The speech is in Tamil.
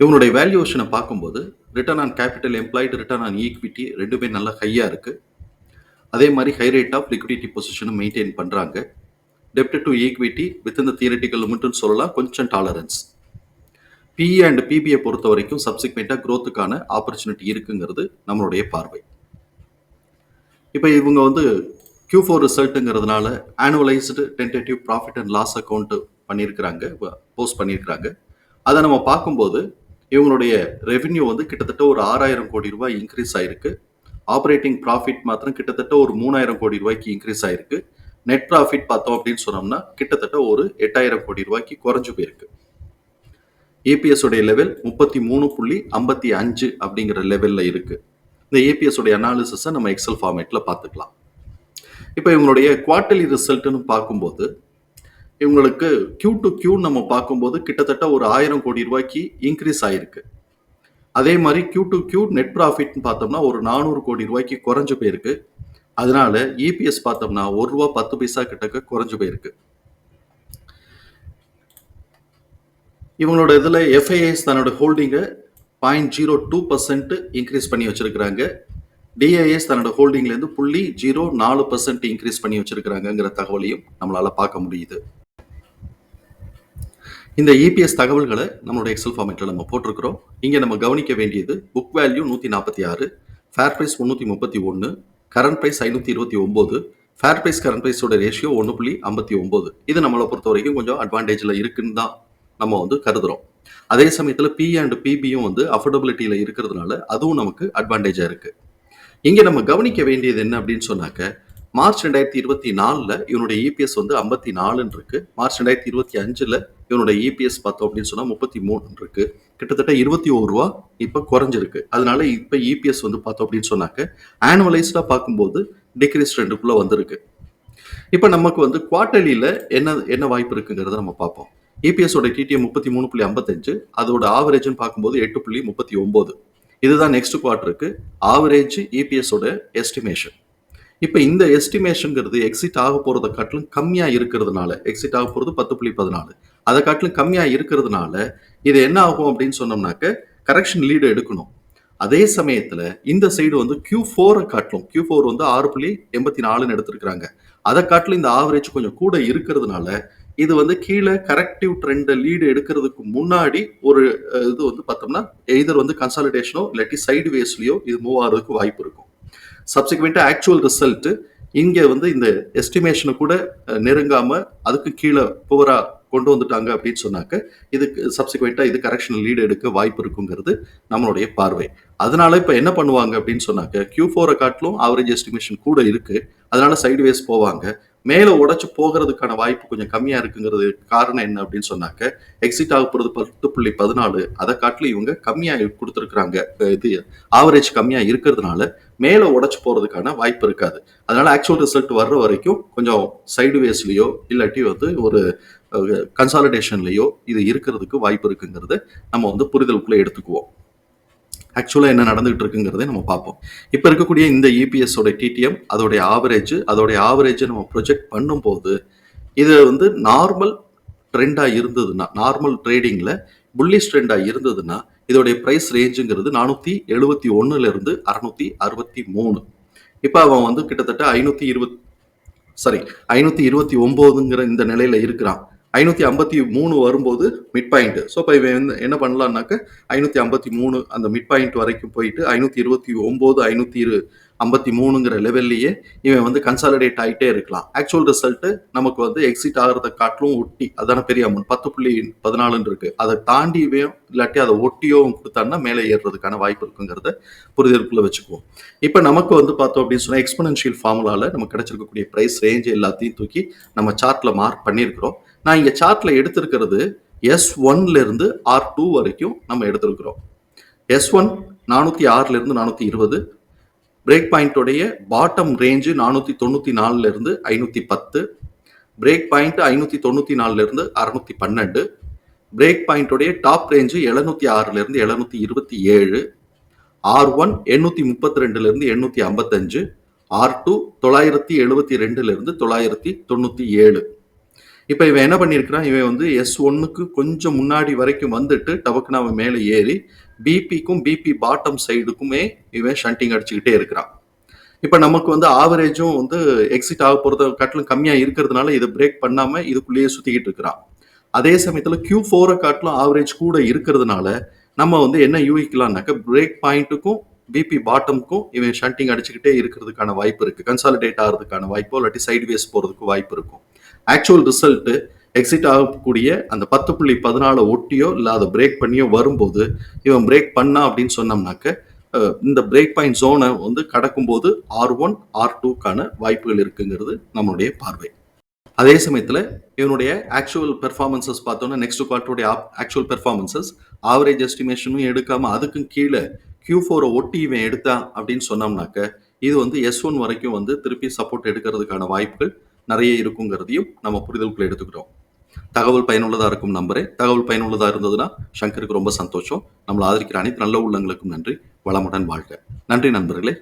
இவனுடைய வேல்யூவேஷனை பார்க்கும்போது return on capital employed return on equity ரெண்டுமே நல்லா ஹையாக இருக்குது அதே மாதிரி ஹை ரேட் ஆஃப் லிக்விடிட்டி பொசிஷனும் மெயின்டைன் பண்ணுறாங்க டெப்ட் டு ஈக்விட்டி வித் இந்த தியரட்டிக்கல் லிமிட்னு சொல்லலாம். கொஞ்சம் டாலரன்ஸ் பிஇ அண்ட் பிபிஐ பொறுத்த வரைக்கும் சப்சிக்வெண்ட்டாக க்ரோத்துக்கான ஆப்பர்ச்சுனிட்டி இருக்குங்கிறது நம்மளுடைய பார்வை. இப்போ இவங்க வந்து Q four ரிசல்ட்டுங்கிறதுனால annualised tentative profit and loss account பண்ணியிருக்கிறாங்க போஸ்ட் பண்ணியிருக்கிறாங்க அதை நம்ம பார்க்கும்போது இவங்களுடைய ரெவென்யூ வந்து கிட்டத்தட்ட ஒரு ஆறாயிரம் கோடி ரூபாய் இன்க்ரீஸ் ஆயிருக்கு. ஆப்ரேட்டிங் ப்ராஃபிட் மாத்திரம் கிட்டத்தட்ட ஒரு மூணாயிரம் கோடி ரூபாய்க்கு இன்க்ரீஸ் ஆயிருக்கு. நெட் ப்ராஃபிட் பார்த்தோம் அப்படின்னு சொன்னோம்னா கிட்டத்தட்ட ஒரு எட்டாயிரம் கோடி ரூபாய்க்கு குறைஞ்சு போயிருக்கு. ஏபிஎஸ் உடைய லெவல் முப்பத்தி மூணு புள்ளி ஐம்பத்தி அஞ்சு அப்படிங்கிற லெவலில் இருக்கு. இந்த ஏபிஎஸ் உடைய அனாலிசிஸை நம்ம எக்ஸல் ஃபார்மேட்டில் பார்த்துக்கலாம். இப்போ இவங்களுடைய குவார்டர்லி ரிசல்ட்னு பார்க்கும்போது இவங்களுக்கு கியூ டு கியூ நம்ம பார்க்கும்போது கிட்டத்தட்ட ஒரு ஆயிரம் கோடி ரூபாய்க்கு இன்க்ரீஸ் ஆயிருக்கு. அதே மாதிரி கியூ டு கியூ நெட் ப்ராஃபிட்னு பார்த்தோம்னா ஒரு நானூறு கோடி ரூபாய்க்கு குறைஞ்சு போயிருக்கு. அதனால இபிஎஸ் பார்த்தோம்னா ஒரு ரூபா பத்து பைசா கிட்டக்க குறைஞ்சு போயிருக்கு. இவங்களோட இதில் எஃப்ஐஎஸ் தன்னோட ஹோல்டிங்கை point zero two percent increase பண்ணி வச்சிருக்கிறாங்க. டிஐஎஸ் தன்னோட ஹோல்டிங்லேருந்து புள்ளி ஜீரோ நாலு பர்சன்ட் இன்க்ரீஸ் பண்ணி வச்சிருக்கிறாங்கங்கிற தகவலையும் நம்மளால் பார்க்க முடியுது. இந்த இபிஎஸ் தகவல்களை நம்மளோட எக்ஸல் ஃபார்மேட்டில் நம்ம போட்டிருக்கிறோம். இங்கே நம்ம கவனிக்க வேண்டியது புக் வேல்யூ நூற்றி நாற்பத்தி ஆறு ஃபேர் ப்ரைஸ் முந்நூற்றி முப்பத்தி ஒன்று கரண்ட் ப்ரைஸ் ஐநூற்றி இருபத்தி ஒம்பது ஃபேர் ப்ரைஸ் கரண்ட் ப்ரைஸோட ரேஷியோ ஒன்று புள்ளி ஐம்பத்தி ஒம்பது. இது நம்மளை பொறுத்த வரைக்கும் கொஞ்சம் அட்வான்டேஜில் இருக்குன்னு தான் நம்ம வந்து கருதுகிறோம் அதே சமயத்தில் பி அண்ட் பிபியும் வந்து அஃபோர்டபிலிட்டியில் இருக்கிறதுனால அதுவும் நமக்கு அட்வான்டேஜாக இருக்குது இங்கே நம்ம கவனிக்க வேண்டியது என்ன அப்படின்னு சொன்னாக்க மார்ச் ரெண்டாயிரத்தி இருபத்தி நாலில் இவனுடைய இபிஎஸ் வந்து ஐம்பத்தி நாலுன்னு இருக்கு. மார்ச் ரெண்டாயிரத்தி இருபத்தி அஞ்சில் இவனுடைய இபிஎஸ் பார்த்தோம் அப்படின்னு சொன்னால் முப்பத்தி மூணு இருக்கு. கிட்டத்தட்ட இருபத்தி ஒரு ரூபா இப்போ குறைஞ்சிருக்கு. அதனால இப்போ இபிஎஸ் வந்து பார்த்தோம் அப்படின்னு சொன்னாக்க ஆனுவலைஸ்டாக பார்க்கும்போது டிக்ரீஸ் ரெண்டுக்குள்ளே வந்திருக்கு. இப்போ நமக்கு வந்து குவார்டர்லியில் என்ன என்ன வாய்ப்பு இருக்குங்கிறத நம்ம பார்ப்போம். இபிஎஸோட டிடிஎம் முப்பத்தி மூணு புள்ளி ஐம்பத்தஞ்சு அதோட ஆவரேஜ்னு பார்க்கும்போது எட்டு புள்ளி முப்பத்தி ஒம்பது இதுதான் நெக்ஸ்ட் குவார்ட்டருக்கு ஆவரேஜ் இபிஎஸோட எஸ்டிமேஷன் இப்போ இந்த எஸ்டிமேஷனுங்கிறது எக்ஸிட் ஆக போகிறத காட்டிலும் கம்மியாக இருக்கிறதுனால எக்ஸிட் ஆக போகிறது பத்து புள்ளி பதினாலு. அதை காட்டிலும் கம்மியாக இருக்கிறதுனால இது என்ன ஆகும் அப்படின்னு சொன்னோம்னாக்க கரெக்ஷன் லீடு எடுக்கணும். அதே சமயத்தில் இந்த சைடு வந்து கியூ ஃபோரை காட்டிலும் கியூ ஃபோர் வந்து ஆறு புள்ளி எண்பத்தி நாலுன்னு எடுத்திருக்கிறாங்க. அதை காட்டிலும் இந்த ஆவரேஜ் கொஞ்சம் கூட இருக்கிறதுனால இது வந்து கீழே கரெக்டிவ் ட்ரெண்டை லீடு எடுக்கிறதுக்கு முன்னாடி ஒரு இது வந்து பார்த்தோம்னா எய்தர் வந்து கன்சாலிடேஷனோ இல்லாட்டி சைடு வேஸ்லேயோ இது மூவ் ஆகிறதுக்கு வாய்ப்பு இருக்கும். சப்சிக்வெண்ட்டாக ஆக்சுவல் ரிசல்ட்டு இங்கே வந்து இந்த எஸ்டிமேஷனை கூட நெருங்காமல் அதுக்கு கீழே புவராக கொண்டு வந்துட்டாங்க அப்படின்னு சொன்னாக்க இதுக்கு சப்சிக்வெண்ட்டாக இது கரெக்ஷன் லீடு எடுக்க வாய்ப்பு இருக்குங்கிறது நம்மளுடைய பார்வை. அதனால இப்போ என்ன பண்ணுவாங்க அப்படின்னு சொன்னாக்க க்யூ ஃபோரை காட்டிலும் ஆவரேஜ் எஸ்டிமேஷன் கூட இருக்குது அதனால சைடு வேஸ் போவாங்க. மேலே உடச்சி போகிறதுக்கான வாய்ப்பு கொஞ்சம் கம்மியாக இருக்குங்கிறது காரணம் என்ன அப்படின்னு சொன்னாக்க எக்ஸிட் ஆக போகிறது பத்து புள்ளி பதினாலு அதை காட்டிலும் இவங்க கம்மியாக கொடுத்துருக்குறாங்க. இது ஆவரேஜ் கம்மியாக இருக்கிறதுனால மேலே உடச்சு போகிறதுக்கான வாய்ப்பு இருக்காது. அதனால் ஆக்சுவல் ரிசல்ட் வர்ற வரைக்கும் கொஞ்சம் சைடு வேஸ்லேயோ இல்லாட்டி வந்து ஒரு கன்சாலிடேஷன்லேயோ இது இருக்கிறதுக்கு வாய்ப்பு இருக்குங்கிறத நம்ம வந்து புரிதலுக்குள்ளே எடுத்துக்குவோம். ஆக்சுவலாக என்ன நடந்துகிட்டு இருக்குங்கிறத நம்ம பார்ப்போம். இப்போ இருக்கக்கூடிய இந்த இபிஎஸோட டிடிஎம் அதோடைய ஆவரேஜ் அதோடைய ஆவரேஜை நம்ம ப்ரொஜெக்ட் பண்ணும்போது இது வந்து நார்மல் ட்ரெண்டாக இருந்ததுன்னா நார்மல் ட்ரேடிங்கில் புல்லிஷ் ட்ரெண்டாக இருந்ததுன்னா இதோடைய ப்ரைஸ் ரேஞ்சுங்கிறது நானூற்றி எழுபத்தி ஒன்றுலேருந்து அறநூற்றி அறுபத்தி மூணு. இப்போ அவன் வந்து கிட்டத்தட்ட ஐநூற்றி இருபத் சாரி ஐநூற்றி இருபத்தி ஒம்போதுங்கிற இந்த நிலையில் இருக்கிறான். ஐநூற்றி ஐம்பத்தி மூணு வரும்போது மிட் பாயிண்ட் ஸோ இப்போ இவன் என்ன பண்ணலான்னாக்க ஐநூற்றி ஐம்பத்தி மூணு அந்த மிட் பாயிண்ட் வரைக்கும் போயிட்டு ஐநூற்றி இருபத்தி ஒம்பது ஐநூற்றி இரு ஐம்பத்தி மூணுங்கிற லெவல்லையே இவன் வந்து கன்சாலிடேட் ஆகிட்டே இருக்கலாம். ஆக்சுவல் ரிசல்ட்டு நமக்கு வந்து எக்ஸிட் ஆகிறத காட்டிலும் ஒட்டி அதான பெரிய அமௌண்ட் பத்து புள்ளி பதினாலுன்னு இருக்கு. அதை தாண்டியும் இல்லாட்டி அதை ஒட்டியோ கொடுத்தான்னா மேலே ஏறுறதுக்கான வாய்ப்பு இருக்குங்கிறத புரிதலுக்குள்ள வச்சுக்குவோம். இப்போ நமக்கு வந்து பார்த்தோம் அப்படின்னு சொன்னால் எக்ஸ்பனன்ஷியல் ஃபார்முலாவில் நமக்கு கிடைச்சிருக்கக்கூடிய ப்ரைஸ் ரேஞ்ச் எல்லாத்தையும் தூக்கி நம்ம சார்ட்டில் மார்க் பண்ணியிருக்கிறோம். நான் இங்கே சார்ட்டில் எடுத்திருக்கிறது எஸ் ஒன்லேருந்து ஆர் டூ வரைக்கும் நம்ம எடுத்திருக்கிறோம். எஸ் ஒன் நானூற்றி ஆறுலேருந்து நானூற்றி இருபது. பிரேக் பாயிண்ட்டுடைய பாட்டம் ரேஞ்சு நானூற்றி தொண்ணூற்றி நாலுலேருந்து ஐநூற்றி பத்து. பிரேக் பாயிண்ட் ஐநூற்றி தொண்ணூற்றி நாலுலேருந்து அறநூற்றி பன்னெண்டு. பிரேக் பாயிண்ட்டுடைய டாப் ரேஞ்சு எழுநூற்றி ஆறுலேருந்து எழுநூற்றி இருபத்தி ஏழு. ஆர் ஒன் எண்ணூற்றி முப்பத்தி ரெண்டுலேருந்து எண்ணூற்றி ஐம்பத்தஞ்சு. ஆர் டூ தொள்ளாயிரத்தி எழுபத்தி ரெண்டுலேருந்து தொள்ளாயிரத்தி தொண்ணூற்றி ஏழு. இப்போ இவன் என்ன பண்ணியிருக்கிறான்? இவன் வந்து எஸ் ஒன்னுக்கு கொஞ்சம் முன்னாடி வரைக்கும் வந்துட்டு டபக்குன்னு அவன் மேலே ஏறி பிபிக்கும் பிபி பாட்டம் சைடுக்குமே இவன் ஷண்டிங் அடிச்சுக்கிட்டே இருக்கிறான். இப்போ நமக்கு வந்து ஆவரேஜும் வந்து எக்ஸிட் ஆக போகிறத காட்டிலும் கம்மியாக இருக்கிறதுனால இதை பிரேக் பண்ணாமல் இதுக்குள்ளேயே சுற்றிக்கிட்டு இருக்கிறான். அதே சமயத்தில் கியூ ஃபோரை காட்டிலும் ஆவரேஜ் கூட இருக்கிறதுனால நம்ம வந்து என்ன யூகிக்கலாம்னாக்க பிரேக் பாயிண்ட்டுக்கும் பிபி பாட்டமுக்கும் இவன் ஷண்டிங் அடிச்சுக்கிட்டே இருக்கிறதுக்கான வாய்ப்பு இருக்குது கன்சாலிடேட் ஆகிறதுக்கான வாய்ப்போ இல்லாட்டி சைட்வேஸ் போகிறதுக்கு வாய்ப்பு இருக்கும். ஆக்சுவல் ரிசல்ட்டு எக்ஸிட் ஆகக்கூடிய அந்த பத்து புள்ளி பதினாலு ஒட்டியோ இல்லை அதை பிரேக் பண்ணியோ வரும்போது இவன் பிரேக் பண்ணா அப்படின்னு சொன்னோம்னாக்க இந்த பிரேக் பாயிண்ட் ஜோனை வந்து கடக்கும்போது ஆர் ஒன் ஆர் டூக்கான வாய்ப்புகள் இருக்குங்கிறது நம்மளுடைய பார்வை. அதே சமயத்தில் இவனுடைய ஆக்சுவல் பெர்ஃபார்மன்சஸ் பார்த்தோன்னா நெக்ஸ்ட் குவார்ட்டருடைய ஆக்சுவல் பெர்ஃபார்மன்சஸ் ஆவரேஜ் எஸ்டிமேஷனும் எடுக்காமல் அதுக்கும் கீழே கியூ ஃபோரை ஒட்டி இவன் எடுத்தான் அப்படின்னு சொன்னோம்னாக்க இது வந்து எஸ் ஒன் வரைக்கும் வந்து திருப்பி சப்போர்ட் எடுக்கிறதுக்கான வாய்ப்புகள் நிறைய இருக்குங்கிறதையும் நம்ம புரிதலுக்குள்ள எடுத்துக்கிறோம். தகவல் பயனுள்ளதாக இருக்கும் நம்பரே. தகவல் பயனுள்ளதாக இருந்ததுன்னா சங்கருக்கு ரொம்ப சந்தோஷம். நம்மளை ஆதரிக்கிற அனைத்து நல்ல உள்ளங்களுக்கும் நன்றி. வளமுடன் வாழ்க. நன்றி நண்பர்களே.